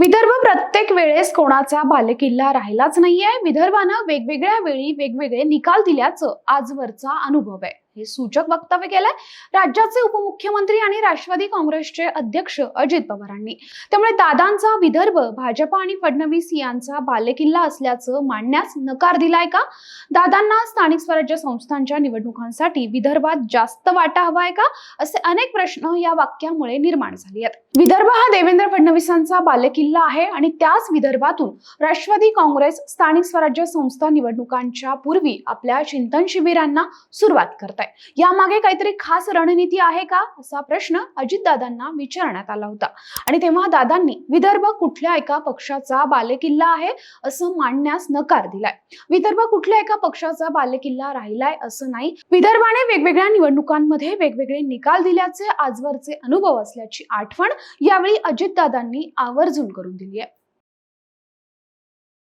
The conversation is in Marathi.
विदर्भ प्रत्येक वेळेस कोणाचा बालेकिल्ला राहिलाच नाहीये. विदर्भानं वेगवेगळ्या वेळी वेगवेगळे निकाल दिल्याचं आजवरचा अनुभव आहे. हे सूचक वक्तव्य केलंय. राज्याचे उपमुख्यमंत्री आणि राष्ट्रवादी काँग्रेसचे अध्यक्ष अजित पवारांनी. त्यामुळे दादांचा विदर्भ भाजप आणि फडणवीस यांचा बालेकिल्ला असल्याचं मांडण्यास नकार दिलाय का? दादांना स्थानिक स्वराज्य संस्थांच्या निवडणुकांसाठी विदर्भात जास्त वाटा हवाय का? असे अनेक प्रश्न या वाक्यामुळे निर्माण झाले आहेत. विदर्भ हा देवेंद्र फडणवीसांचा बालेकिल्ला आहे आणि त्याच विदर्भातून राष्ट्रवादी काँग्रेस स्थानिक स्वराज्य संस्था निवडणुकांच्या पूर्वी आपल्या चिंतन शिबिरांना सुरुवात करत आहे यामागे काहीतरी खास रणनीती आहे का? असा प्रश्न अजितदादांना विचारण्यात आला होता. आणि तेव्हा दादांनी विदर्भ कुठल्या एका पक्षाचा बालेकिल्ला आहे? असं मांडण्यास नकार दिलाय. विदर्भ कुठल्या एका पक्षाचा बालेकिल्ला राहिलाय? असं नाही. विदर्भाने वेगवेगळ्या निवडणुकांमध्ये वेगवेगळे निकाल दिल्याचे आजवरचे अनुभव असल्याची आठवण यावेळी अजितदादांनी आवर्जून करून दिली आहे.